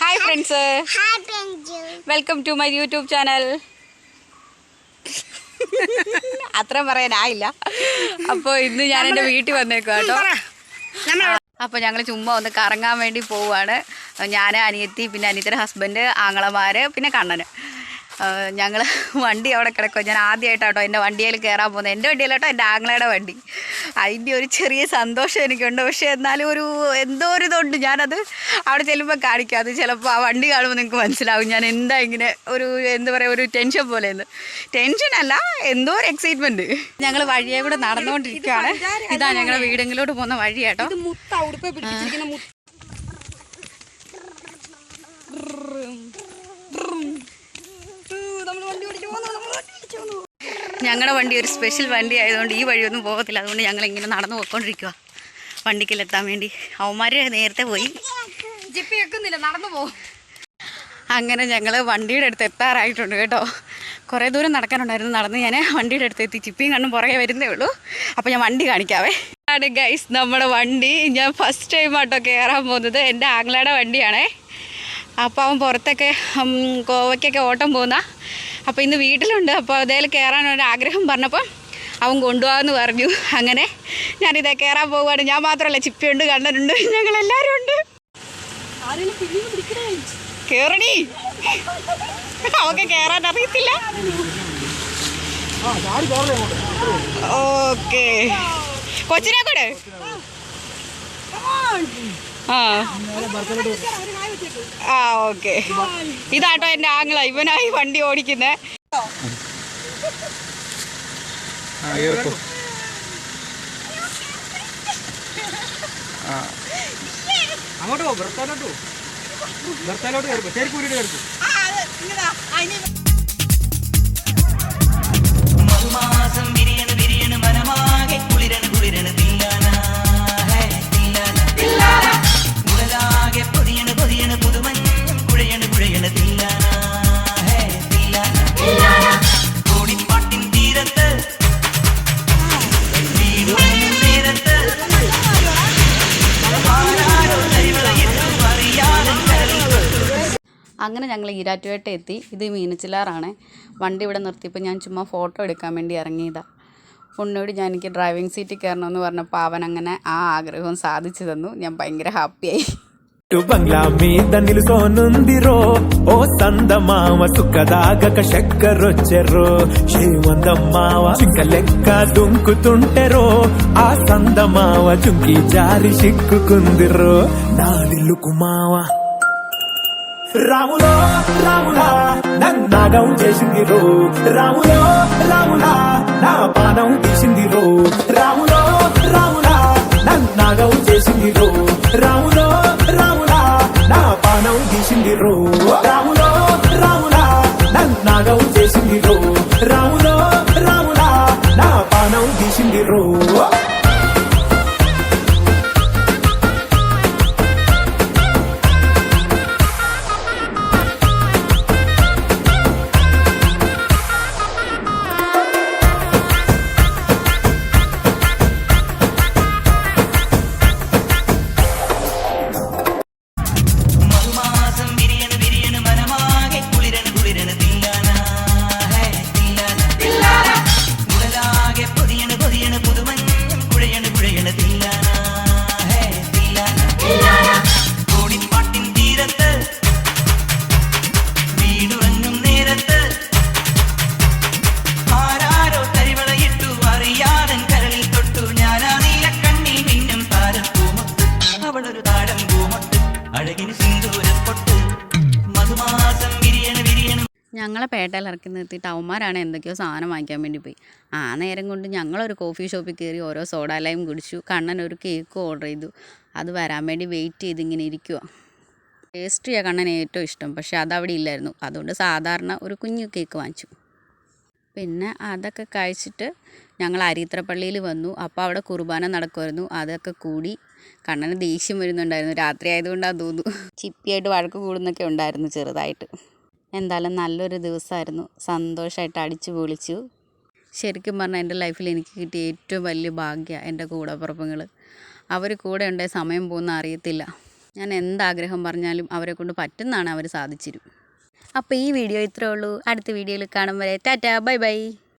Hi friends welcome to my YouTube channel അത്രയും പറയാനായില്ല അപ്പോൾ ഇന്ന് ഞാൻ എന്റെ വീട്ടിൽ വന്നേക്കും കേട്ടോ. അപ്പോൾ ഞങ്ങൾ ചുമ്മാ ഒന്ന് കറങ്ങാൻ വേണ്ടി പോവുകയാണ് ഞാൻ അനിയത്തി പിന്നെ അനിയത്തിയുടെ ഹസ്ബൻഡ് ആങ്ങളമാർ പിന്നെ കണ്ണന്. ഞങ്ങൾ വണ്ടി അവിടെ കിടക്കുക ഞാൻ ആദ്യമായിട്ടാട്ടോ എന്റെ വണ്ടിയിൽ കയറാൻ പോകുന്നത്. എന്റെ വണ്ടിയല്ല കേട്ടോ എന്റെ ആങ്ങളയുടെ വണ്ടി. അതിന്റെ ഒരു ചെറിയ സന്തോഷം എനിക്കുണ്ട്. പക്ഷേ എന്നാലും ഒരു എന്തോ ഒരു ഇതുണ്ട്. ഞാനത് അവിടെ ചെല്ലുമ്പോൾ കാണിക്കും. അത് ചിലപ്പോൾ ആ വണ്ടി കാണുമ്പോൾ നിങ്ങൾക്ക് മനസ്സിലാവും. ഞാൻ എന്താ ഇങ്ങനെ ഒരു എന്താ പറയുക ഒരു ടെൻഷൻ പോലെയെന്ന്. ടെൻഷനല്ല എന്തോ ഒരു എക്സൈറ്റ്മെന്റ് ഞങ്ങൾ വഴിയെ കൂടെ നടന്നുകൊണ്ടിരിക്കുകയാണ് ഇതാ ഞങ്ങളുടെ വീടെങ്കിലോട്ട് പോകുന്ന വഴി കേട്ടോ ഇത് മുത്ത ഉടുപ്പെ പിടിപ്പിച്ചിരിക്കുന്ന മുത്ത നമ്മൾ വണ്ടി ഓടിച്ചു പോകുന്നു നമ്മൾ വണ്ടി ഓടിച്ചു പോകുന്നു ഞങ്ങളുടെ വണ്ടി ഒരു സ്പെഷ്യൽ വണ്ടി ആയതുകൊണ്ട് ഈ വഴിയൊന്നും പോകത്തില്ല. അതുകൊണ്ട് ഞങ്ങൾ ഇങ്ങനെ നടന്നു പോയിക്കൊണ്ടിരിക്കുക വണ്ടിക്കലെത്താൻ വേണ്ടി. അവന്മാർ നേരത്തെ പോയി. ജിപ്പി വെക്കുന്നില്ല നടന്നു പോകും അങ്ങനെ ഞങ്ങൾ വണ്ടിയുടെ അടുത്ത് എത്താറായിട്ടുണ്ട് കേട്ടോ. കുറേ ദൂരം നടക്കാനുണ്ടായിരുന്നു. നടന്ന് ഞാൻ വണ്ടിയുടെ അടുത്ത് എത്തി. ചിപ്പിയും കണ്ണും പുറകെ വരുന്നേ ഉള്ളൂ. അപ്പോൾ ഞാൻ വണ്ടി കാണിക്കാവേ. ആണ് ഗൈസ് നമ്മുടെ വണ്ടി. ഞാൻ ഫസ്റ്റ് ടൈം ആട്ടോ കയറാൻ പോകുന്നത്. എന്റെ ആങ്ങളയുടെ വണ്ടിയാണേ. അപ്പോൾ അവൻ പുറത്തൊക്കെ കോവയ്ക്കൊക്കെ ഗോവയ്ക്കൊക്കെ ഓട്ടം പോകുന്ന അപ്പോൾ ഇന്ന് വീട്ടിലുണ്ട്. അപ്പോൾ അതേൽ കയറാൻ ഒരു ആഗ്രഹം പറഞ്ഞപ്പോൾ അവൻ കൊണ്ടുപോകാമെന്ന് പറഞ്ഞു. അങ്ങനെ ഞാനിതേ കയറാൻ പോവുകയാണ് ഞാൻ മാത്രമല്ല ചിപ്പിയുണ്ട് കണ്ണനുണ്ട് ഞങ്ങളെല്ലാവരും ഉണ്ട്. കയറണി അവക്ക് കേറാൻ അറിയത്തില്ല. ഓക്കെ. കൊച്ചിനെ കൂടെ? ആ. ആ ഓക്കെ. ഇതാട്ടോ എന്റെ ആങ്ങള. ഇവനായി വണ്ടി ഓടിക്കുന്നേ. അങ്ങോട്ട് പോ ഭർത്താനോട്ട് പോ. ഭർത്താനോട്ട് കയറിപ്പോ. ശരിക്കും ഊരിട്ട് കയറിപ്പോ. അങ്ങനെ ഞങ്ങൾ ഈരാറ്റുപേട്ട എത്തി ഇത് മീനച്ചിലാറാണ്. വണ്ടി ഇവിടെ നിർത്തിയപ്പോൾ ഞാൻ ചുമ്മാ ഫോട്ടോ എടുക്കാൻ വേണ്ടി ഇറങ്ങിയതാണ് ഉണ്ണോട് ഞാൻ എനിക്ക് ഡ്രൈവിംഗ് സീറ്റിൽ കയറണമെന്ന് പറഞ്ഞപ്പോൾ അവൻ അങ്ങനെ ആ ആഗ്രഹവും സാധിച്ചു തന്നു. ഞാൻ ഭയങ്കര ഹാപ്പിയായി. బంగ్లా ആ నిలుసోనుందిరో ఓ సంద మావ సుఖదాగక చక్కరొచ్చెర్రో రాములో రాములా నన్నాగం చేసిందిరో. రాములో రాములా నా పానం తీసింది రో రాములో రాములా నన్నాగం చేసింది రో ഞങ്ങളെ പേട്ടയിൽ ഇറക്കി നിർത്തിയിട്ട് അവന്മാരാണ് എന്തൊക്കെയോ സാധനം വാങ്ങിക്കാൻ വേണ്ടി പോയി. ആ നേരം കൊണ്ട് ഞങ്ങളൊരു കോഫി ഷോപ്പിൽ കയറി ഓരോ സോഡ ലൈം കുടിച്ചു. കണ്ണൻ ഒരു കേക്ക് ഓർഡർ ചെയ്തു. അത് വരാൻ വേണ്ടി വെയിറ്റ് ചെയ്ത് ഇങ്ങനെ ഇരിക്കുക പേസ്ട്രിയാണ് കണ്ണന് ഏറ്റവും ഇഷ്ടം. പക്ഷെ അതവിടെ ഇല്ലായിരുന്നു. അതുകൊണ്ട് സാധാരണ ഒരു കുഞ്ഞു കേക്ക് വാങ്ങിച്ചു. പിന്നെ അതൊക്കെ കഴിച്ചിട്ട് ഞങ്ങൾ അരീത്രപ്പള്ളിയിൽ വന്നു. അപ്പോൾ അവിടെ കുർബാന നടക്കുമായിരുന്നു. അതൊക്കെ കൂടി കണ്ണന് ദേഷ്യം വരുന്നുണ്ടായിരുന്നു. രാത്രി ആയതുകൊണ്ടാണ് തോന്നുന്നു. ചിപ്പിയായിട്ട് വഴക്ക് കൂടുന്നൊക്കെ ഉണ്ടായിരുന്നു ചെറുതായിട്ട്. എന്തായാലും നല്ലൊരു ദിവസമായിരുന്നു. സന്തോഷമായിട്ട് അടിച്ചു പൊളിച്ചു. ശരിക്കും പറഞ്ഞാൽ എന്റെ ലൈഫിൽ എനിക്ക് കിട്ടിയ ഏറ്റവും വലിയ ഭാഗ്യമാണ് എന്റെ കൂടപ്പിറപ്പുകൾ അവർ കൂടെ ഉണ്ടായ സമയം പോകുന്ന അറിയത്തില്ല. ഞാൻ എന്താഗ്രഹം പറഞ്ഞാലും അവരെ കൊണ്ട് പറ്റുന്നതാണ് അവർ സാധിച്ചിരും അപ്പോൾ ഈ വീഡിയോ ഇത്രേ ഉള്ളൂ. അടുത്ത വീഡിയോയിൽ കാണും വരെ. ടാറ്റാ. Bye bye.